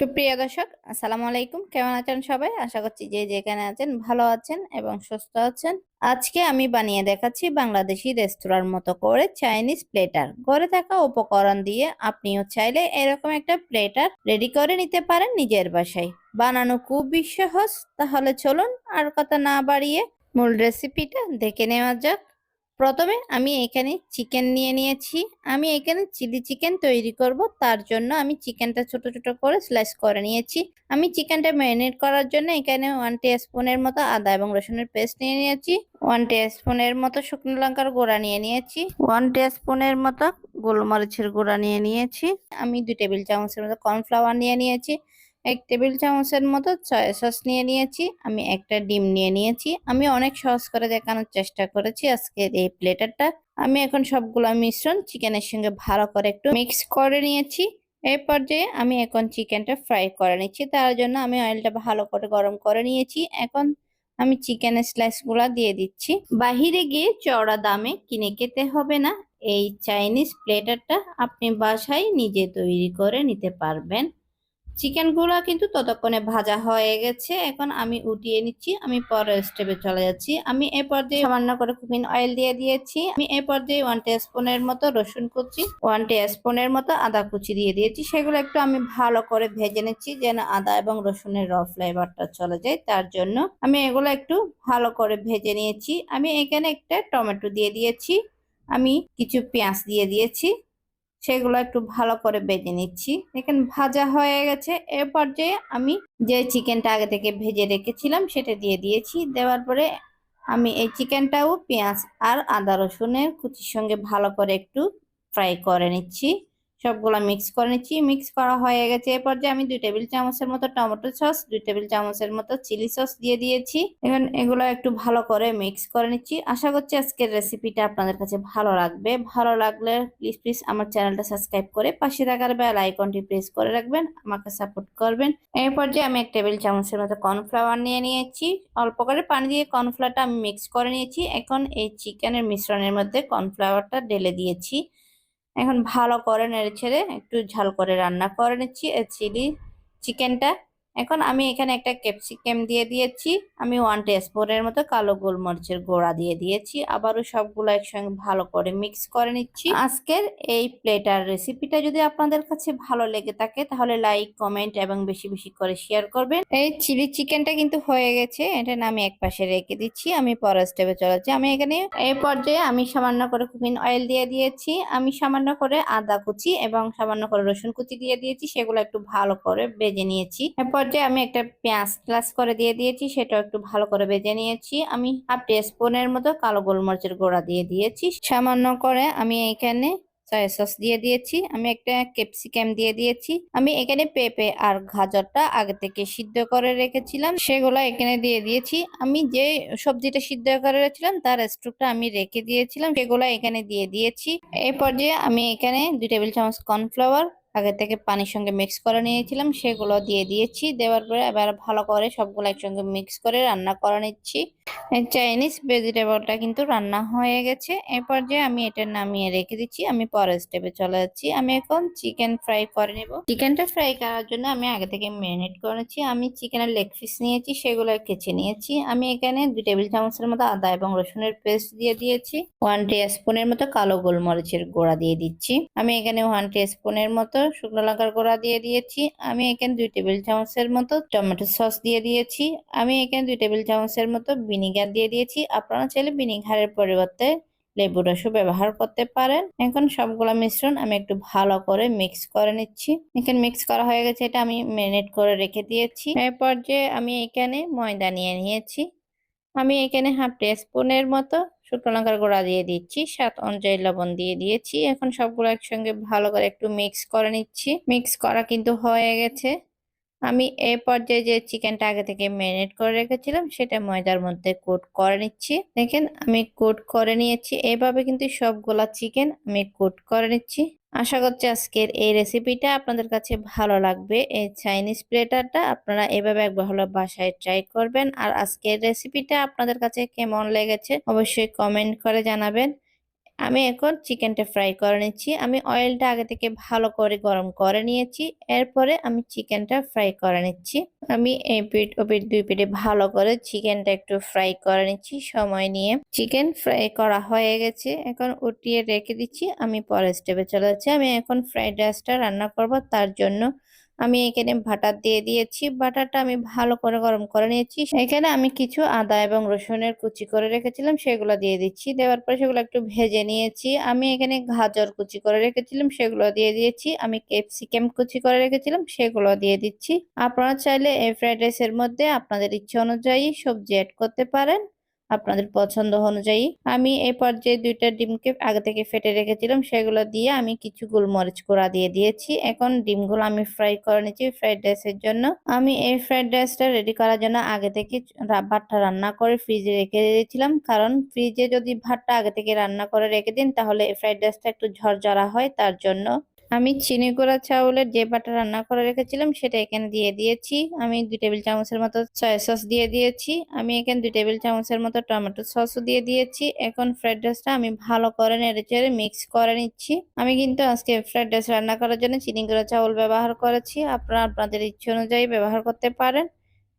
সুপ্রিয় দর্শক, আসসালামু আলাইকুম। কেমন আছেন সবাই? আশা করছি যে যেখানে আছেন ভালো আছেন এবং সুস্থ আছেন। আজকে আমি বানিয়ে দেখাচ্ছি বাংলাদেশি রেস্তোরাঁর মতো করে চাইনিজ প্লেটার। ঘরে থাকা উপকরণ দিয়ে আপনিও চাইলে এরকম একটা প্লেটার রেডি করে নিতে পারেন নিজের বাসায়। বানানো খুবই সহজ, তাহলে চলুন আর কথা না বাড়িয়ে মূল রেসিপিটা দেখে নেওয়া যাক। প্রথমে আমি এখানে চিকেন নিয়ে নিয়েছি। আমি এখানে চিলি চিকেন তৈরি করব। তার জন্য আমি চিকেনটা ছোট ছোট করে স্লাইস করে নিয়েছি। আমি চিকেনটা ম্যারিনেট করার জন্য এখানে ওয়ান স্পুনের মতো আদা এবং রসুনের পেস্ট নিয়ে নিয়েছি। ওয়ান স্পুনের মতো শুকনো লঙ্কার গুঁড়া নিয়ে নিয়েছি। ওয়ান স্পুনের মতো গোলমরিচের গুঁড়া নিয়ে নিয়েছি। আমি দুই টেবিল চামচের মতো কর্নফ্লাওয়ার নিয়ে নিয়েছি। এক টেবিল চামচের মতো সয়া সস নিয়ে নিয়েছি। আমি একটা ডিম নিয়ে নিয়েছি। আমি অনেক সহজ করে দেখানোর চেষ্টা করেছি আজকের এই প্লেটারটা আমি এখন সবগুলো মিশ্রণ চিকেনের সঙ্গে ভালো করে একটু মিক্স করে নিয়েছি। এই পর্যায়ে আমি এখন চিকেনটা ফ্রাই করে নিচ্ছি। তার জন্য আমি অয়েলটা ভালো করে গরম করে নিয়েছি। এখন আমি চিকেনের স্লাইসগুলো দিয়ে দিচ্ছি। বাহিরে গিয়ে চড়া দামে কিনে খেতে হবে না। এই চাইনিজ প্লেটারটা আপনি বাসায় নিজে তৈরি করে নিতে পারবেন। চিকেনগুলা কিন্তু ততক্ষণে ভাজা হয়ে গেছে। এখন আমি উঠিয়ে নিচ্ছি। আমি পরের স্টেপে চলে যাচ্ছি। আমি এ পর্যায়ে সামান্য করে কুকিং অয়েল দিয়ে দিয়েছি। আমি এ পর্যায়ে ওয়ান স্পুনের মতো রসুন কুচি ওয়ান স্পুনের মতো আদা কুচি দিয়ে দিয়েছি। সেগুলো একটু আমি ভালো করে ভেজে নিচ্ছি যেন আদা এবং রসুনের র ফ্লেভারটা চলে যায়। তার জন্য আমি এগুলো একটু ভালো করে ভেজে নিয়েছি। আমি এখানে একটা টমেটো দিয়ে দিয়েছি। আমি কিছু পেঁয়াজ দিয়ে দিয়েছি। সেগুলো একটু ভালো করে বেজে নিচ্ছি। দেখেন, ভাজা হয়ে গেছে। এ পর্যায়ে আমি যে চিকেনটা আগে থেকে ভেজে রেখেছিলাম, সেটা দিয়ে দিয়েছি। দেওয়ার পরে আমি এই চিকেনটাও পেঁয়াজ আর আদা রসুনের কুচির সঙ্গে ভালো করে একটু ফ্রাই করে নিচ্ছি। সবগুলো মিক্স করে নিচ্ছি। মিক্স করা হয়ে গেছে এরপর যে আমি দুই টেবিল চামচের মতো টমেটো সস, দুই টেবিল চামচের মতো চিলি সস দিয়ে দিয়েছি। এখন এগুলো একটু ভালো করে মিক্স করে নিচ্ছি। আশা করছি আজকের রেসিপিটা আপনাদের কাছে ভালো লাগবে। ভালো লাগলে প্লিজ প্লিজ আমার চ্যানেলটা সাবস্ক্রাইব করে পাশে থাকার বেল আইকনটি প্রেস করে রাখবেন, আমাকে সাপোর্ট করবেন। এরপর যে আমি এক টেবিল চামচের মতো কর্নফ্লাওয়ার নিয়ে নিয়েছি। অল্প করে পানি দিয়ে কর্নফ্লাওয়ারটা আমি মিক্স করে নিয়েছি। এখন এই চিকেনের মিশ্রণের মধ্যে কর্নফ্লাওয়ারটা ঢেলে দিয়েছি। এখন ভালো করে নেড়ে ছেড়ে একটু ঝাল করে রান্না করে নিচ্ছি চিলি চিকেনটা। এখন আমি এখানে একটা ক্যাপসিকাম দিয়ে দিয়েছি, আমি ওয়ান টেস্পুনের মতো কালো গোলমরিচের গোড়া দিয়ে দিয়েছি, আবারও সবগুলো একসঙ্গে ভালো করে মিক্স করে নিচ্ছি। আজকের এই প্লেটার রেসিপিটা যদি আপনাদের কাছে ভালো লেগে থাকে, তাহলে লাইক কমেন্ট এবং বেশি বেশি করে শেয়ার করবেন। এই চিলি চিকেনটা কিন্তু হয়ে গেছে, এটা আমি এক পাশে রেখে দিচ্ছি, আমি পরের স্টেপে চলেছি আমি এখানে এই পর্যায়ে আমি সামান্য করে কুকিং অয়েল দিয়ে দিয়েছি, আমি সামান্য করে আদা কুচি এবং সামান্য করে রসুন কুচি দিয়ে দিয়েছি, সেগুলো একটু ভালো করে বেজে নিয়েছি। এরপর পর্যায়ে আমি একটা পেঁয়াজ ক্লাস করে দিয়ে দিয়েছি সেটা একটু ভালো করে বেজে নিয়েছি। আমি হাফ স্পুনের মতো কালো গোলমরিচের গোড়া দিয়ে দিয়েছি। সামান্য করে আমি এখানে সয়া সস দিয়ে দিয়েছি। আমি একটা ক্যাপসিকাম দিয়ে দিয়েছি। আমি এখানে পেঁপে আর গাজরটা আগে থেকে সিদ্ধ করে রেখেছিলাম, সেগুলো এখানে দিয়ে দিয়েছি। আমি যে সবজিটা সিদ্ধ করে রেখেছিলাম, তার স্ট্রোকটা আমি রেখে দিয়েছিলাম, সেগুলো এখানে দিয়ে দিয়েছি। এই পর্যায়ে আমি এখানে দুই টেবিল চামচ কর্নফ্লাওয়ার আগে থেকে পানির সঙ্গে মিক্স করে নিয়েছিলাম, সেগুলো দিয়ে দিয়েছি। দেওয়ার পরে এবার ভালো করে সবগুলো একসঙ্গে মিক্স করে রান্না করে নিচ্ছি। চাইনিজ ভেজিটেবলটা কিন্তু রান্না হয়ে গেছে। এরপর যে আমি এটা নামিয়ে রেখে দিচ্ছি। আমি পরের স্টেপে চলে যাচ্ছি। আমি এখন চিকেন ফ্রাই করে নেব। চিকেনটা ফ্রাই করার জন্য আমি আগে থেকে ম্যারিনেট করেছি আমি চিকেনের লেগ পিস নিয়েছি, সেগুলো কেচে নিয়েছি। আমি এখানে দুই টেবিল চামচের মতো আদা এবং রসুনের পেস্ট দিয়ে দিয়েছি। ওয়ান টি স্পুনের মতো কালো গোলমরিচের গোড়া দিয়ে দিচ্ছি। আমি এখানে ওয়ান টি স্পুনের মতো শুকনো লঙ্কার গোড়া দিয়ে দিয়েছি। আমি এখানে দুই টেবিল চামচের মতো টমেটো সস দিয়ে দিয়েছি। আমি এখানে দুই টেবিল চামচের মতো ভিনিগার দিয়ে দিয়েছি। আপনারা চাইলে ভিনিগারের পরিবর্তে লেবু রসও ব্যবহার করতে পারেন। এখন সবগুলো মিশ্রণ আমি একটু ভালো করে মিক্স করে নিচ্ছি। এখানে মিক্স করা হয়ে গেছে, এটা আমি ম্যারিনেট করে রেখে দিয়েছি। এরপর যে আমি এখানে ময়দা নিয়ে নিয়েছি। আমি এখানে হাফ স্পুনের মতো শুকনো লঙ্কার গুঁড়া দিয়ে দিচ্ছি সাত অনুযায়ী লবণ দিয়ে দিয়েছি। এখন সবগুলো একসঙ্গে ভালো করে একটু মিক্স করে নিচ্ছি। মিক্স করা কিন্তু হয়ে গেছে। আমি এ পর্যায়ে যে চিকেনটা আগে থেকে ম্যারিনেট করে রেখেছিলাম, সেটা ময়দার মধ্যে কোট করে নিচ্ছি। দেখেন, আমি কোট করে নিয়েছি। এভাবে কিন্তু সবগুলা চিকেন আমি কোট করে নিচ্ছি। আশা করছি আজকের এই রেসিপিটা আপনাদের কাছে ভালো লাগবে। এই চাইনিজ প্লেটারটা আপনারা এভাবে একবার হলো বাসায় ট্রাই করবেন। আর আজকের রেসিপিটা আপনাদের কাছে কেমন লেগেছে অবশ্যই কমেন্ট করে জানাবেন। আমি এখন চিকেনটা ফ্রাই করে নিচ্ছি। আমি অয়েলটা আগে থেকে ভালো করে গরম করে নিয়েছি। এরপরে আমি চিকেনটা ফ্রাই করে নিচ্ছি। আমি এই পিঠ, ও পিঠ, দুই পিঠে ভালো করে চিকেনটা একটু ফ্রাই করে নিচ্ছি সময় নিয়ে। চিকেন ফ্রাই করা হয়ে গেছে। এখন উঠিয়ে রেখে দিচ্ছি। আমি পরের স্টেপে চলে যাচ্ছি। আমি এখন ফ্রাইড রাইসটা রান্না করব। তার জন্য আমি এখানে বাটার দিয়ে দিয়েছি। বাটারটা আমি ভালো করে গরম করে নিয়েছি। এখানে আমি কিছু আদা এবং রসুনের কুচি করে রেখেছিলাম, সেগুলো দিয়ে দিচ্ছি। দেওয়ার পরে সেগুলো একটু ভেজে নিয়েছি। আমি এখানে গাজর কুচি করে রেখেছিলাম, সেগুলো দিয়ে দিয়েছি। আমি ক্যাপসিকাম কুচি করে রেখেছিলাম, সেগুলো দিয়ে দিচ্ছি। আপনারা চাইলে এই ফ্রাইড রাইসের মধ্যে আপনাদের ইচ্ছে অনুযায়ী সবজি অ্যাড করতে পারেন। আপনাদের পছন্দ অনুযায়ী আমি এই পর্যায়ে দুইটা ডিমকে আগে থেকে ফেটে রেখেছিলাম, সেগুলো দিয়ে আমি কিছু গোলমরিচ গুঁড়া দিয়ে দিয়েছি। এখন ডিমগুলো আমি ফ্রাই করে নিচ্ছি ফ্রাইড রাইসের জন্য। আমি এই ফ্রাইড রাইসটা রেডি করার জন্য আগে থেকে ভাতটা রান্না করে ফ্রিজে রেখে দিয়েছিলাম। কারণ ফ্রিজে যদি ভাতটা আগে থেকে রান্না করে রেখে দিন, তাহলে এই ফ্রাইড রাইসটা একটু ঝরঝরা হয়, তার জন্য আমি চিনি গুঁড়া চাউলের যে বাটা রান্না করে রেখেছিলাম সেটা এখানে দিয়ে দিয়েছি। আমি দুই টেবিল চামচের মতো সয়া সস দিয়ে দিয়েছি। আমি এখানে দুই টেবিল চামচের মতো টমেটো সসও দিয়ে দিয়েছি। এখন ফ্রাইড রাইসটা আমি ভালো করে নেড়ে চেড়ে মিক্স করে নিচ্ছি। আমি কিন্তু আজকে ফ্রাইড রাইস রান্না করার জন্য চিনি গুঁড়া চাউল ব্যবহার করেছি। আপনারা আপনাদের ইচ্ছে অনুযায়ী ব্যবহার করতে পারেন।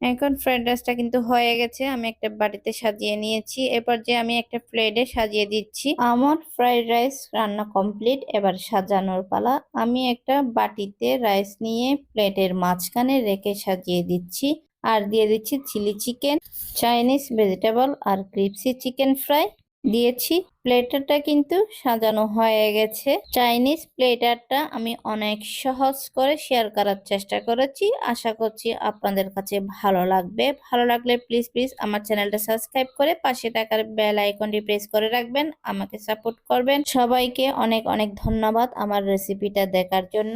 এখন ফ্রাইড রাইসটা কিন্তু হয়ে গেছে, আমি একটা বাটিতে সাজিয়ে নিয়েছি। এরপর যে আমি একটা প্লেটে সাজিয়ে দিচ্ছি, আমার ফ্রাইড রাইস রান্না কমপ্লিট। এবার সাজানোর পালা, আমি একটা বাটিতে রাইস নিয়ে প্লেটের মাঝখানে রেখে সাজিয়ে দিচ্ছি। আর দিয়ে দিচ্ছি চিলি চিকেন, চাইনিজ ভেজিটেবল আর ক্রিপসি চিকেন ফ্রাই। দিয়েছি। প্লেটারটা কিন্তু সাজানো হয়ে গেছে। চাইনিজ প্লেটারটা আমি অনেক সহজ করে শেয়ার করার চেষ্টা করেছি। আশা করছি আপনাদের কাছে ভালো লাগবে। ভালো লাগলে প্লিজ প্লিজ আমার চ্যানেলটা সাবস্ক্রাইব করে পাশে থাকার বেল আইকনটি প্রেস করে রাখবেন। আমাকে সাপোর্ট করবেন। সবাইকে অনেক অনেক ধন্যবাদ আমার রেসিপিটা দেখার জন্য।